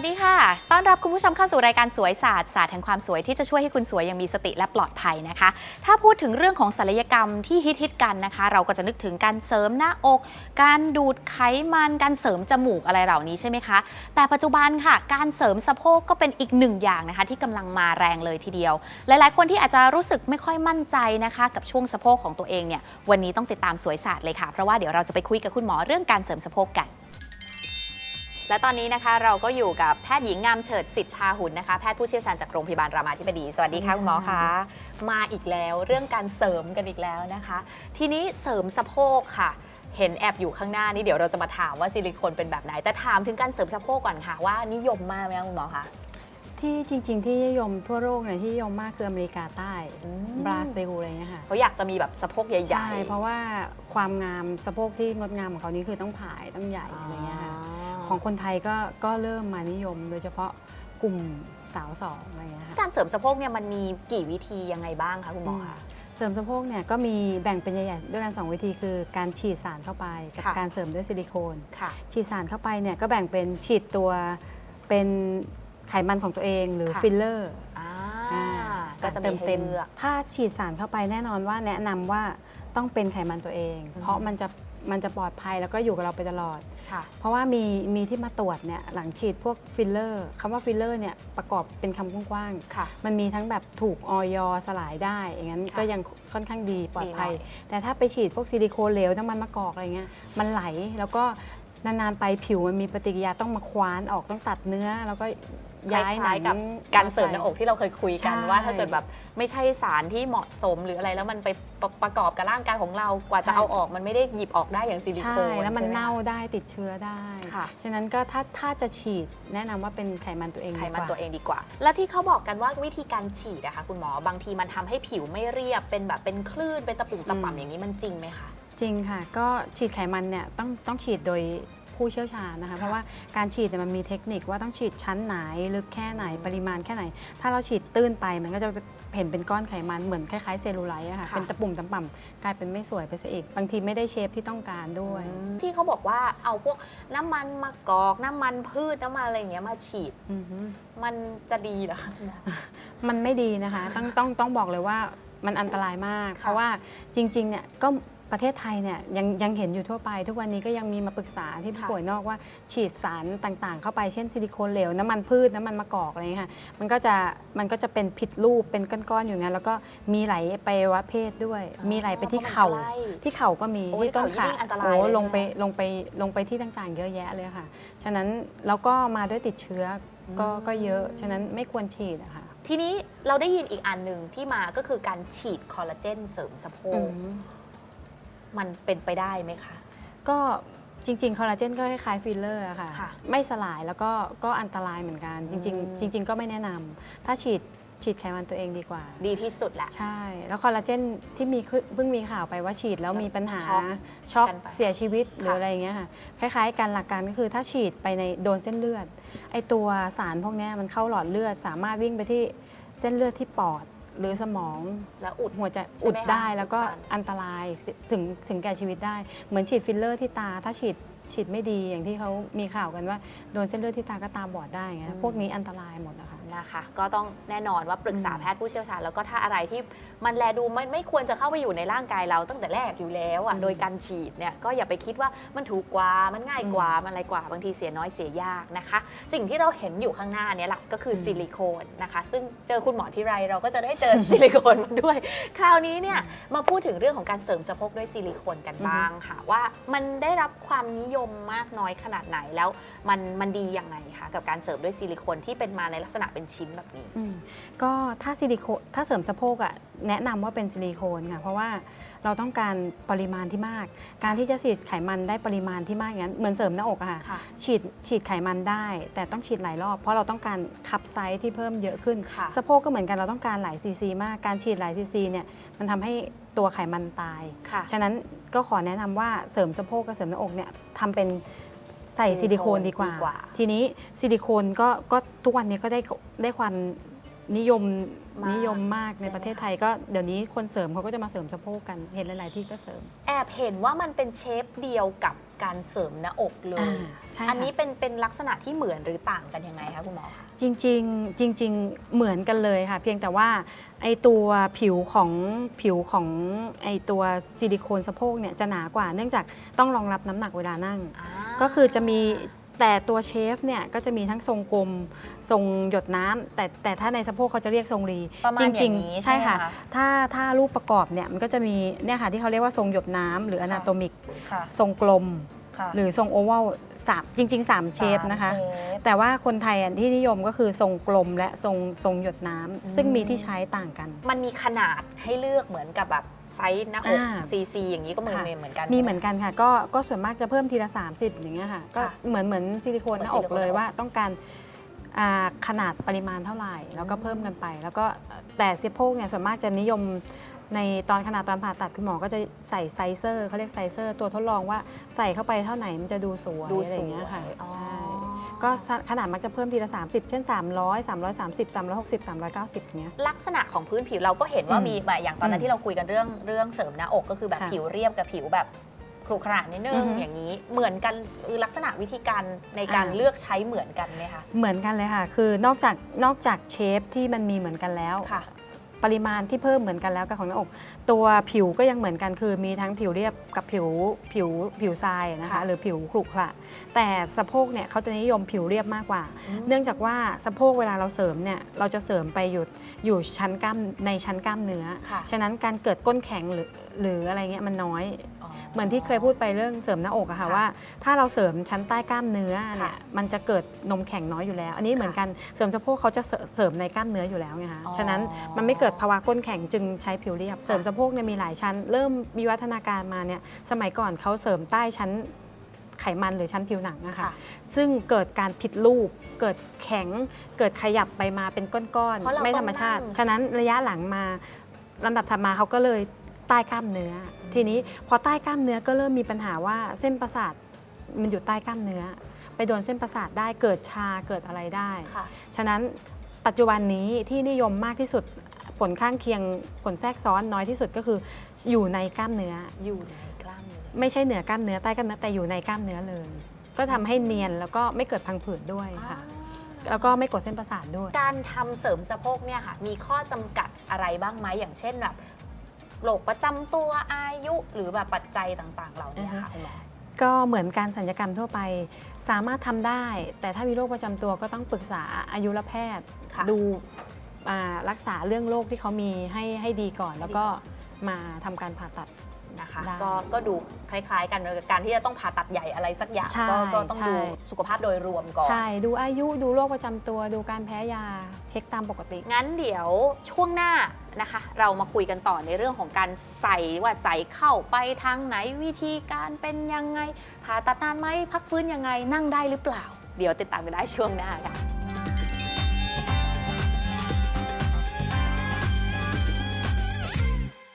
วัสดีค่ะ ต้อนรับคุณผู้ชมเข้าสู่รายการสวยศาสตร์ศาสตร์แห่งความสวยที่จะช่วยให้คุณสวยอย่างมีสติและปลอดภัยนะคะ ถ้าพูดถึงเรื่องของศัลยกรรมที่ฮิตฮิตกันนะคะ เราก็จะนึกถึงการเสริมหน้าอก การดูดไขมัน การเสริมจมูกอะไรเหล่านี้ใช่ไหมคะ แต่ปัจจุบันค่ะ การเสริมสะโพกก็เป็นอีกหนึ่งอย่างนะคะ ที่กำลังมาแรงเลยทีเดียว หลาย ๆ คนที่อาจจะรู้สึกไม่ค่อยมั่นใจนะคะ กับช่วงสะโพกของตัวเองเนี่ย วันนี้ต้องติดตามสวยศาสตร์เลยค่ะ เพราะว่าเดี๋ยวเราจะไปคุยกับคุณหมอเรื่องการเสริมสะโพกกัน และตอนนี้นะคะเราก็อยู่กับแพทย์หญิงงามเฉิดสิทธพาหุนนะคะแพทย์ผู้เชี่ยวชาญจากโรงพยาบาลรามาธิบดี สวัสดีค่ะคุณหมอคะมาอีกแล้วเรื่องการเสริมกันอีกแล้วนะคะ ทีนี้เสริมสะโพกค่ะ เห็นแอบอยู่ข้างหน้านี่เดี๋ยวเราจะมาถามว่าซิลิโคนเป็นแบบไหน แต่ถามถึงการเสริมสะโพกก่อนค่ะว่านิยมมากไหมคะคุณหมอคะที่จริง ๆ ที่นิยมทั่วโลกเนี่ยที่นิยมมากคืออเมริกาใต้อืมบราซิลอะไรเงี้ยค่ะเขาอยากจะมีแบบสะโพกใหญ่ๆใช่เพราะว่าความงามสะโพกที่งดงามของเขานี่คือต้องผายต้องใหญ่อะไรเงี้ยค่ะ ของคนไทยก็ก็เริ่มมานิยม โดยเฉพาะกลุ่มสาวสองอะไรเงี้ยค่ะ การเสริมสะโพกเนี่ยมันมีกี่วิธียังไงบ้างคะคุณหมอคะ เสริมสะโพกเนี่ยก็มีแบ่งเป็นใหญ่ๆด้วยกันสองวิธีคือการฉีดสารเข้าไปกับค่ะ การเสริมด้วยซิลิโคน ค่ะ ฉีดสารเข้าไปเนี่ยก็แบ่งเป็นฉีดตัวเป็นไขมันของตัวเองหรือค่ะ ฟิลเลอร์อ่าอ่าก็จะมีให้เต็มเลือกๆถ้าฉีดสารเข้าไปแน่นอนว่าแนะนำว่าต้องเป็นไขมันตัวเองอืมเพราะมันจะ มันจะปลอดภัยแล้วก็อยู่กับเราไปตลอด ค่ะ เพราะว่ามีมีที่มาตรวจเนี่ยหลังฉีดพวกฟิลเลอร์คำว่าฟิลเลอร์เนี่ยประกอบเป็นคำกว้างค่ะ ๆ มันมีทั้งแบบถูกออยสลายได้ อย่างนั้นค่ะก็ยังค่อนข้างดีปลอดภัย ดีหน่อยแต่ถ้าไปฉีดพวกซิลิโคนเหลวน้ำมันมะกอกอะไรเงี้ยมันไหลแล้วก็นานๆไปผิวมันมีปฏิกิริยาต้องมาคว้านออกต้องตัดเนื้อ แล้วก็ ย้ายหนัคล้งๆกับการเสริมหน้าอกที่เราเคยคุยกันใช่ ว่า ถ้าเกิดแบบไม่ใช่สารที่เหมาะสมหรืออะไรแล้วมันไปประประกอบกับร่างกายของเรากว่าจะใช่เอาออกมันไม่ได้หยิบออกได้อย่างซิลิโคใช่นแล้วมันใช่ไหเน่าคะได้ติดเชื้อได้ ค่ะ ฉะนั้นก็ถ้าถ้าจะฉีดแนะนำว่าเป็นไขมันตัวเองไขมันดีกา ตัวเองดีกว่า แล้วที่เขาบอกกันว่าวิธีการฉีดอะคะคุณหมอบางทีมันทำให้ผิวไม่เรียบเป็นแบบเป็นคลื่นเป็นตะปุ่มตะป่ำอย่างนี้มันจริงไหมคะ จริงค่ะ ก็ฉีดไขมันเนี่ยต้องต้องฉีดโดย ผู้เชี่ยวชาญนะคะ เพราะว่าการฉีดเนี่ยมันมีเทคนิคว่าต้องฉีดชั้นไหนลึกแค่ไหนปริมาณแค่ไหน ถ้าเราฉีดตื้นไปมันก็จะเห็นเป็นก้อนไขมันเหมือนคล้ายๆเซลลูไลท์อะค่ะค่ะ เป็นตะปุ่มตะป่ำกลายเป็นไม่สวยไปซะอีก บางทีไม่ได้เชฟที่ต้องการด้วย ที่เขาบอกว่าเอาพวกน้ำมันมะกอกน้ำมันพืชน้ำมันอะไรอย่างเงี้ยมาฉีดอือฮึ มันจะดีเหรอคะคุณหมอมันไม่ดีนะคะ ต้องต้องต้องบอกเลยว่ามันอันตรายมาก ค่ะเพราะว่าจริงๆเนี่ยก็ ประเทศไทยเนี่ยยังยังเห็นอยู่ทั่วไป ทุกวันนี้ก็ยังมีมาปรึกษาที่ผู้ป่วยนอกว่าฉีดสารต่างๆ เข้าไปเช่นซิลิโคนเหลวน้ำมันพืชน้ำมันมะกอกอะไรอย่างเงี้ยค่ะมันก็จะมันก็จะเป็นผิดรูปเป็นก้อนๆอยู่งั้นแล้วก็มีไหลไปอวัยวะเพศด้วยอ๋อมีไหลไปที่เข่าเพราะมันใกล้ที่เข่าก็มีโอ้ยที่ต้นเข่าขายิ่งอันตรายโอ้เลยลงไปใช่ไหมลงไปลงไปที่ต่างๆ เยอะแยะเลยค่ะ ฉะนั้นแล้วก็มาด้วยติดเชื้อก็อืมก็เยอะฉะนั้นไม่ควรฉีดอะค่ะทีนี้เราได้ยินอีกอันหนึ่งที่มาก็คือการฉีดคอลลาเจนเสริมสะโพก มันเป็นไปได้ไหมคะ ก็จริงๆ คอลลาเจนก็คล้ายๆฟิลเลอร์อะค่ะ ค่ะไม่สลายแล้วก็ก็อันตรายเหมือนกัน จริงอืม ๆ จริง ๆ ก็ไม่แนะนำถ้าฉีดฉีดไขมันตัวเองดีกว่า ดีที่สุดแหละ ใช่ แล้วคอลลาเจนที่มีขึ้นเพิ่งมีข่าวไปว่าฉีดแล้วมีปัญหาช็อกช็อกกันไปเสียชีวิตหรือค่ะ อะไรอย่างเงี้ยค่ะ คล้ายๆกันหลักการก็คือถ้าฉีดไปในโดนเส้นเลือด ไอตัวสารพวกเนี้ยมันเข้าหลอดเลือด สามารถวิ่งไปที่เส้นเลือดที่ปอด หรือสมองแล้วอุด หัวใจใช่ไหมอุดคะได้แล้วก็อุดตัน อันตรายสิถึงถึงแก่ชีวิตได้ เหมือนฉีดฟิลเลอร์ที่ตา ถ้าฉีดฉีดไม่ดีอย่างที่เขามีข่าวกันว่าโดนเส้นเลือดที่ตาก็ตาบอดได้ไงพวกนี้อันตรายหมดนะคะ นะคะ ก็ต้องแน่นอนว่าปรึกษาอืมแพทย์ผู้เชี่ยวชาญ แล้วก็ถ้าอะไรที่มันแลดูไม่ไม่ควรจะเข้าไปอยู่ในร่างกายเราตั้งแต่แรกอยู่แล้วอะอืมโดยการฉีดเนี่ยก็อย่าไปคิดว่ามันถูกกว่ามันง่ายกว่าอืมมันอะไรกว่าบางทีเสียน้อยเสียยากนะคะ สิ่งที่เราเห็นอยู่ข้างหน้าเนี่ยแหละก็คืออมซิลิโคนนะคะ ซึ่งเจอคุณหมอที่ไรเราก็จะได้เจอซิลิโคนมาด้วย คราวนี้เนี่ยมาพูดถึงเรื่องของการเสริมสะโพกด้วยซิลิโคนกันบ้างค่ะว่ามันได้รับความนิยมมากน้อยขนาดไหนแล้วมันมันดียังไงคะกับการเสริมด้วยซิลิโคนที่เป็นมาในลักษณะเป็นชิ้นแบบนี้ อืมก็ถ้าซิลิโคนถ้าเสริมสะโพกอะแนะนำว่าเป็นซิลิโคนค่ะเพราะว่าเราต้องการปริมาณที่มาก การที่จะฉีดไขมันได้ปริมาณที่มากอย่างนั้นเหมือนเสริมหน้าอกอะค่ะ ค่ะ ฉีดฉีดไขมันได้ แต่ต้องฉีดหลายรอบ เพราะเราต้องการคับไซส์ที่เพิ่มเยอะขึ้น ค่ะ สะโพกก็เหมือนกันเราต้องการหลายซีซีมากการฉีดหลายซีซีเนี่ยมันทำให้ตัวไขมันตาย ค่ะ ฉะนั้นก็ขอแนะนำว่าเสริมสะโพกกับเสริมหน้าอกเนี่ยทำเป็น ใส่ซิซิลิลิโคโคนนดีกว่าดีกว่า ทีนี้ซิลิโคนก็ก็ทุกวันนี้ก็ได้ได้ความนิยมมากนิยมมากในใช่ไหมประเทศคะไทยก็เดี๋ยวนี้คนเสริมเขาก็จะมาเสริมสะโพกกันเห็นหลาย ๆ ที่ก็เสริม แอบเห็นว่ามันเป็นเชฟเดียวกับการเสริมหน้าอกเลยอ่าใช่อันนี้ค่ะเป็นเป็นลักษณะที่เหมือนหรือต่างกันยังไงคะคุณหมอคะจริงๆจริง ๆ เหมือนกันเลยค่ะ เพียงแต่ว่าไอตัวผิวของผิวของไอตัวซิลิโคนสะโพกเนี่ยจะหนากว่า เนื่องจากต้องรองรับน้ำหนักเวลานั่ง ก็คือจะมีแต่ตัวเชฟเนี่ยก็จะมีทั้งทรงกลมทรงหยดน้ำแต่แต่ถ้าในสะโพกเขาจะเรียกทรงรีประมาณจอริย่างนี้ๆใช่ใช่ไหมค่ะ คะถ้าถ้ารูปประกอบเนี่ยมันก็จะมีเนี่ยค่ะที่เขาเรียกว่าทรงหยดน้ำหรืออนาโตมิก ค่ะทรงกลม ค่ะหรือทรงโอวัลสามจริง ๆ 3 เชฟนะคะสามเชฟ แต่ว่าคนไทยอันที่นิยมก็คือทรงกลมและทรงทรงหยดน้ำอืมซึ่งมีที่ใช้ต่างกัน มันมีขนาดให้เลือกเหมือนกับแบบ ไซส์หน้าอกอ่า ซีซีอย่างนี้ก็เหมือนค่ะเหมือนกัน มีเหมือนกันค่ะ ก็ก็ส่วนมากจะเพิ่มทีละ 30 อย่างเงี้ยค่ะ ก็ค่ะเหมือนเหมือนซิลิโคนหน้าอกเหมือนซิลิโคนเลยหน้าอกว่าต้องการอ่าขนาดปริมาณเท่าไหร่ แล้วก็เพิ่มกันไป แล้วก็แต่สะโพกเนี่ยส่วนมากจะนิยมในตอนขนาดตอนผ่าตัดคุณหมอก็จะใส่ไซเซอร์เขาเรียกไซเซอร์ ตัวทดลองว่าใส่เข้าไปเท่าไหนมันจะดูสวยดูอะไรสอวยย่างเงี้ยค่ะอ๋อ ใช่ ก็ขนาดมักจะเพิ่มทีละ 30 เช่น 300 330 360 390อย่างเงี้ย ลักษณะของพื้นผิวเราก็เห็นว่าอืมมีแบบอย่างตอนนั้นอืมที่เราคุยกันเรื่องเรื่องเสริมหน้าอกก็คือแบบค่ะผิวเรียบกับผิวแบบครุขระนิดนึอืงอฮึอย่างนี้เหมือนกันคือลักษณะวิธีการในการอ่าเลือกใช้เหมือนกันไหมคะเหมือนกันเลยค่ะ คือนอกจากนอกจากเชฟที่มันมีเหมือนกันแล้วค่ะ ปริมาณที่เพิ่มเหมือนกันแล้วกับของหน้าอก ตัวผิวก็ยังเหมือนกันคือมีทั้งผิวเรียบกับผิวผิวผิวทรายนะคะค่ะหรือผิวขรุขระแต่สะโพกเนี่ยเขาจะนิยมผิวเรียบมากกว่าอืมเนื่องจากว่าสะโพกเวลาเราเสริมเนี่ยเราจะเสริมไปอยู่อยู่ชั้นกล้ามในชั้นกล้ามเนื้อค่ะฉะนั้นการเกิดก้นแข็งหรือหรืออะไรเงี้ยมันน้อย เหมือนที่เคยพูดไปเรื่องเสริมหน้าอกอะค่ะค่ะว่า ถ้าเราเสริมชั้นใต้กล้ามเนื้อเนี่ยค่ะมันจะเกิดนมแข็งน้อยอยู่แล้ว อันนี้เหมือนกันเสริมสะโพกเขาจะเสริเสริมในกล้ามเนื้ออยู่แล้วไงคะอ๋อฉะนั้นมันไม่เกิดภาวะก้นแข็งจึงใช้ผิวเรียบ เสริมสะโพกเนี่ยมีหลายชั้น เริ่มมีวัฒนาการมาเนี่ยสมัยก่อนเขาเสริมใต้ชั้นไขมันหรือชั้นผิวหนังอะค่ะค่ะ ซึ่งเกิดการผิดรูป เกิดแข็ง เกิดขยับไปมาเป็นก้อนเพราะเราๆไม่ต้ธองรรมชาตินั่ง ฉะนั้นระยะหลังมาลำดับถัดมาเขาก็เลย ใต้กล้ามเนื้ออทีนี้พอใต้กล้ามเนื้อก็เริ่มมีปัญหาว่าเส้นประสาทมันอยู่ใต้กล้ามเนื้อ ไปโดนเส้นประสาทได้เกิดชาเกิดอะไรได้ ค่ะ ฉะนั้นปัจจุบันนี้ที่นิยมมากที่สุดผลข้างเคียงผลแทรกซ้อนน้อยที่สุดก็คืออยู่ในกล้ามเนื้อ อยู่ในกล้ามเนื้อไม่ใช่เหนือกล้ามเนื้อใต้กล้ามเนื้อแต่อยู่ในกล้ามเนื้อเลย ก็ทำให้เนียนแล้วก็ไม่เกิดพังผืดด้วยค่ะแล้วก็ไม่กดเส้นประสาทด้วย การทำเสริมสะโพกเนี่ยค่ะ มีข้อจำกัดอะไรบ้างไหมอย่างเช่นแบบ โรคประจำตัวอายุหรือแบบปัจจัยต่างๆ เหล่านี้ค่ะคุณหมอ ก็เหมือนการสัญญกรรมทั่วไป สามารถทำได้ แต่ถ้ามีโรคประจำตัวก็ต้องปรึกษาอายุรแพทย์ ค่ะดูอ่ารักษาเรื่องโรคที่เขามีให้ให้ดีก่อน แล้วก็มาทำการผ่าตัด นะคะ ได้ก็ก็ดูคล้าย ๆ กันกับการที่จะต้องผ่าตัดใหญ่อะไรสักอย่าง ใช่ก็ก็ต้องใช่ ดูสุขภาพโดยรวมก่อน ใช่ดูอายุดูโรคประจำตัวดูการแพ้ยาเช็คตามปกติ งั้นเดี๋ยวช่วงหน้านะคะ เรามาคุยกันต่อในเรื่องของการใส่ว่าใส่เข้าไปทางไหนวิธีการเป็นยังไงผ่าตัดนานไหมพักฟื้นยังไงนั่งได้หรือเปล่า เดี๋ยวติดตามกันได้ช่วงหน้าค่ะ